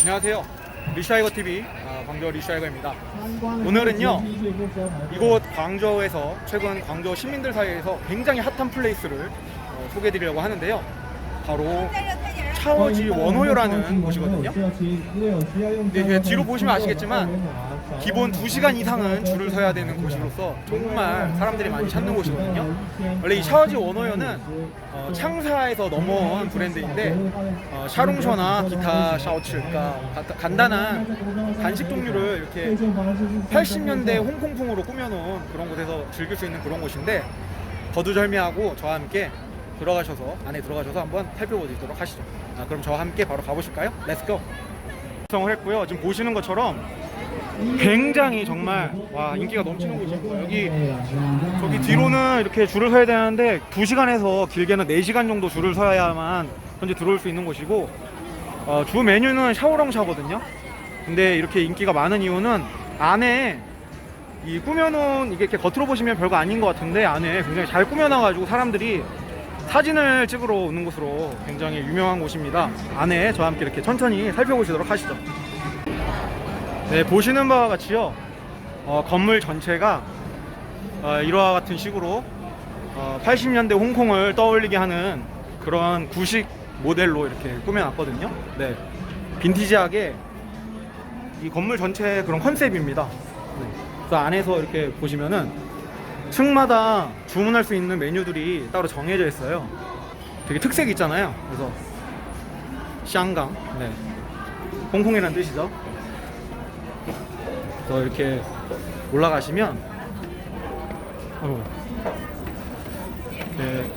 안녕하세요. 리샤이거 TV 아, 광저우 리샤이거입니다. 오늘은요 이곳 광저우에서 최근 광저우 시민들 사이에서 굉장히 핫한 플레이스를 어, 소개해드리려고 하는데요. 바로 차워지 원호요라는 곳이거든요. 네, 네, 뒤로 보시면 아시겠지만 기본 2시간 이상은 줄을 서야 되는 곳으로서 정말 사람들이 많이 찾는 곳이거든요. 원래 이 샤워지 원호요는 어, 창사에서 넘어온 브랜드인데 어, 샤롱셔나 기타 샤워츠 그러니까 가- 간단한 간식 종류를 이렇게 80년대 홍콩풍으로 꾸며놓은 그런 곳에서 즐길 수 있는 그런 곳인데 거두절미하고 저와 함께 들어가셔서 안에 들어가셔서 한번 살펴보도록 하시죠. 아, 그럼 저와 함께 바로 가보실까요? 렛츠고. 구성을 했고요. 지금 보시는 것처럼 굉장히 정말 와 인기가 넘치는 곳입니다. 여기 저기 뒤로는 이렇게 줄을 서야 되는데 2시간에서 길게는 4시간 정도 줄을 서야만 현재 들어올 수 있는 곳이고 어, 주 메뉴는 샤오롱 샤거든요. 근데 이렇게 인기가 많은 이유는 안에 이 꾸며놓은 이게 이렇게 겉으로 보시면 별거 아닌 것 같은데 안에 굉장히 잘 꾸며놔가지고 사람들이 사진을 찍으러 오는 곳으로 굉장히 유명한 곳입니다. 안에 저와 함께 이렇게 천천히 살펴보시도록 하시죠. 네, 보시는 바와 같이요. 어, 건물 전체가 어, 이와 같은 식으로 어, 80년대 홍콩을 떠올리게 하는 그런 구식 모델로 이렇게 꾸며놨거든요. 네, 빈티지하게 이 건물 전체 그런 컨셉입니다. 네. 그래서 안에서 이렇게 보시면은 층마다 주문할 수 있는 메뉴들이 따로 정해져 있어요. 되게 특색 있잖아요. 그래서 샹강, 네, 홍콩이라는 뜻이죠. 더 이렇게 올라가시면 어, 이렇게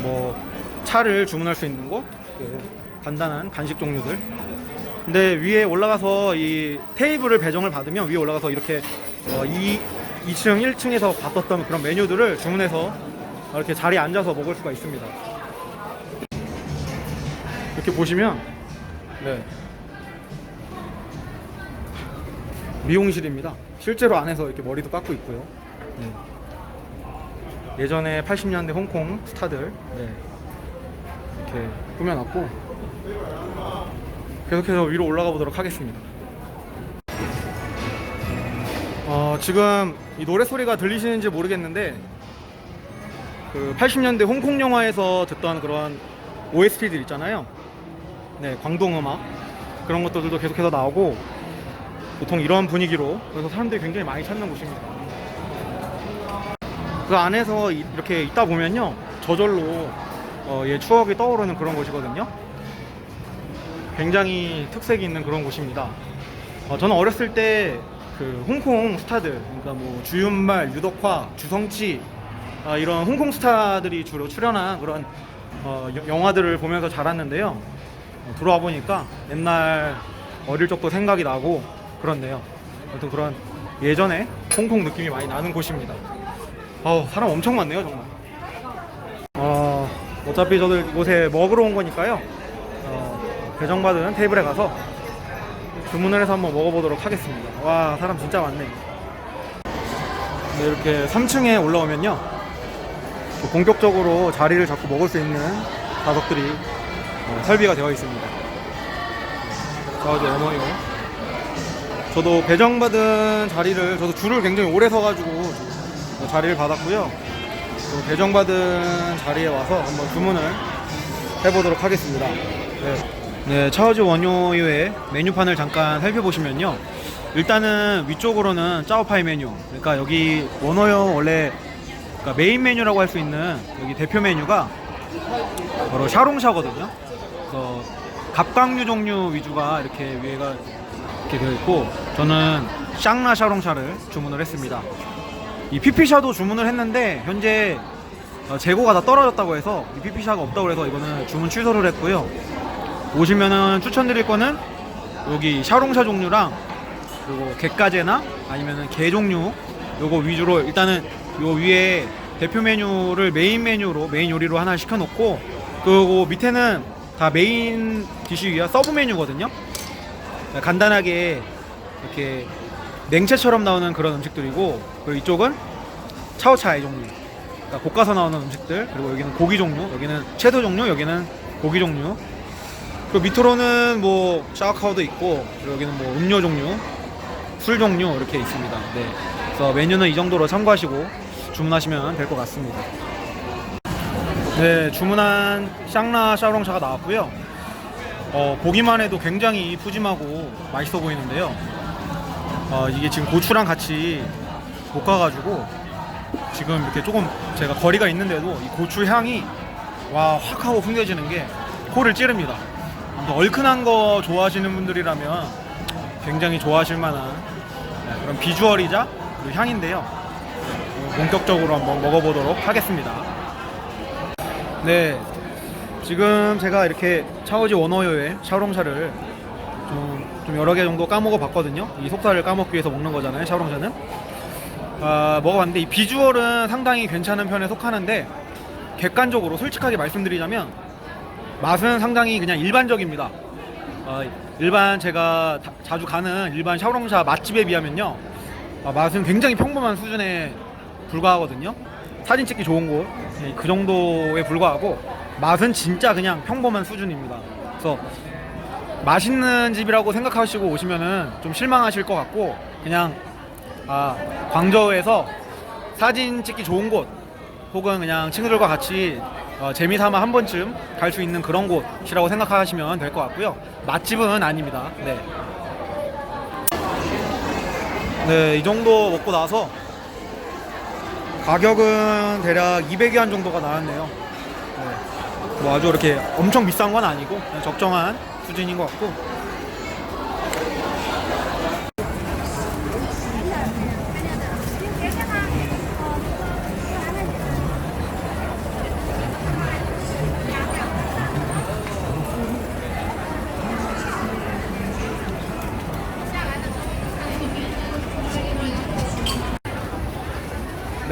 뭐 차를 주문할 수 있는 곳 간단한 간식 종류들 근데 위에 올라가서 이 테이블을 배정을 받으면 위에 올라가서 이렇게 어, 이 2층 1층에서 봤었던 그런 메뉴들을 주문해서 이렇게 자리에 앉아서 먹을 수가 있습니다 이렇게 보시면 네 미용실입니다. 실제로 안에서 이렇게 머리도 깎고 있고요. 네. 예전에 80년대 홍콩 스타들 네. 이렇게 꾸며놨고 계속해서 위로 올라가 보도록 하겠습니다. 어, 지금 이 노래 소리가 들리시는지 모르겠는데 그 80년대 홍콩 영화에서 듣던 그런 OST들 있잖아요. 네, 광동 음악 그런 것들도 계속해서 나오고 보통 이런 분위기로 그래서 사람들이 굉장히 많이 찾는 곳입니다. 그 안에서 이- 이렇게 있다 보면요 저절로 어, 예, 추억이 떠오르는 그런 곳이거든요. 굉장히 특색이 있는 그런 곳입니다. 어, 저는 어렸을 때 그 홍콩 스타들, 그러니까 뭐 주윤말, 유덕화, 주성치 아, 이런 홍콩 스타들이 주로 출연한 그런 어, 여- 영화들을 보면서 자랐는데요. 어, 들어와 보니까 옛날 어릴 적도 생각이 나고 그렇네요. 아무튼 그런 예전에 홍콩 느낌이 많이 나는 곳입니다. 아우 사람 엄청 많네요 정말. 어, 어차피 저도 이곳에 먹으러 온 거니까요. 어, 배정받은 테이블에 가서 주문을 해서 한번 먹어보도록 하겠습니다. 와 사람 진짜 많네. 네, 이렇게 3층에 올라오면요. 또 본격적으로 자리를 잡고 먹을 수 있는 좌석들이 어, 설비가 되어 있습니다. 자, 이제 어머니요. 저도 배정받은 자리를 저도 줄을 굉장히 오래 서가지고 어, 자리를 받았고요. 또 배정받은 자리에 와서 한번 주문을 해보도록 하겠습니다. 네, 네 차오지 원요의 메뉴판을 잠깐 살펴보시면요. 일단은 위쪽으로는 짜오파이 메뉴. 그러니까 여기 원어요 원래 그러니까 메인 메뉴라고 할 수 있는 여기 대표 메뉴가 바로 샤롱샤거든요. 그래서 갑각류 종류 위주가 이렇게 위에가 이렇게 되어 있고 저는 샹라 샤롱샤를 주문을 했습니다. 이 피피샤도 주문을 했는데 현재 어, 재고가 다 떨어졌다고 해서 이 피피샤가 없다고 해서 이거는 주문 취소를 했고요. 오시면은 추천드릴 거는 여기 샤롱샤 종류랑 그리고 게까제나 아니면은 게 종류 요거 위주로 일단은 요 위에 대표 메뉴를 메인 메뉴로 메인 요리로 하나 시켜놓고 그리고 밑에는 다 메인 디시 위와 서브 메뉴거든요. 간단하게 이렇게 냉채처럼 나오는 그런 음식들이고 그리고 이쪽은 차오차이 종류 그러니까 볶아서 나오는 음식들 그리고 여기는 고기 종류 여기는 채소 종류 여기는 고기 종류 그리고 밑으로는 뭐 샤워카우도 있고 여기는 뭐 음료 종류 술 종류 이렇게 있습니다. 네. 그래서 메뉴는 이 정도로 참고하시고 주문하시면 될 것 같습니다. 네 주문한 샹라 샤오롱차가 나왔고요. 어, 보기만 해도 굉장히 푸짐하고 맛있어 보이는데요. 어, 이게 지금 고추랑 같이 볶아가지고 지금 이렇게 조금 제가 거리가 있는데도 이 고추 향이 와 확 하고 풍겨지는 게 코를 찌릅니다. 아무튼 얼큰한 거 좋아하시는 분들이라면 굉장히 좋아하실 만한 네, 그런 비주얼이자 그리고 향인데요. 어, 본격적으로 한번 먹어보도록 하겠습니다. 네, 지금 제가 이렇게 차오지 원어요의 샤오롱샤를 좀, 좀 여러 개 정도 까먹어 봤거든요. 이 속살을 까먹기 위해서 먹는 거잖아요, 샤오롱샤는. 아, 먹어봤는데 이 비주얼은 상당히 괜찮은 편에 속하는데 객관적으로 솔직하게 말씀드리자면 맛은 상당히 그냥 일반적입니다. 어, 일반 제가 다- 자주 가는 일반 샤오롱샤 맛집에 비하면요 아, 맛은 굉장히 평범한 수준에 불과하거든요. 사진 찍기 좋은 곳, 예, 그 정도에 불과하고 맛은 진짜 그냥 평범한 수준입니다. 그래서 맛있는 집이라고 생각하시고 오시면은 좀 실망하실 것 같고 그냥 아 광저우에서 사진 찍기 좋은 곳 혹은 그냥 친구들과 같이 어, 재미삼아 한 번쯤 갈 수 있는 그런 곳이라고 생각하시면 될 것 같고요 맛집은 아닙니다 네. 네, 이 정도 먹고 나서 가격은 대략 200위안 정도가 나왔네요. 네. 뭐 아주 이렇게 엄청 비싼 건 아니고 그냥 적정한 수준인 것 같고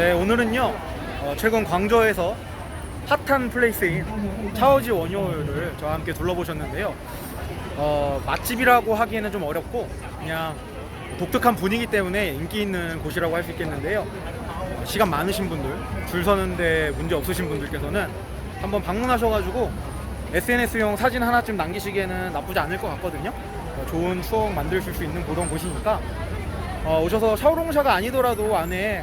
네 오늘은요 어, 최근 광저에서 핫한 플레이스인 차오지 원효를 저와 함께 둘러보셨는데요. 어, 맛집이라고 하기에는 좀 어렵고 그냥 독특한 분위기 때문에 인기 있는 곳이라고 할 수 있겠는데요. 어, 시간 많으신 분들 줄 서는데 문제 없으신 분들께서는 한번 방문하셔가지고 SNS용 사진 하나쯤 남기시기에는 나쁘지 않을 것 같거든요. 어, 좋은 추억 만드실 수 있는 그런 곳이니까 어, 오셔서 샤오롱샤가 아니더라도 안에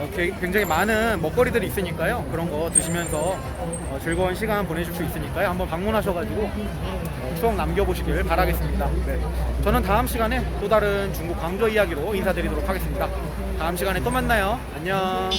어, 게- 굉장히 많은 먹거리들이 있으니까요. 그런 거 드시면서 어, 즐거운 시간 보내실 수 있으니까요. 한번 방문하셔가지고 어, 추억 남겨보시길 바라겠습니다. 네. 저는 다음 시간에 또 다른 중국 광저 이야기로 인사드리도록 하겠습니다. 다음 시간에 또 만나요. 안녕.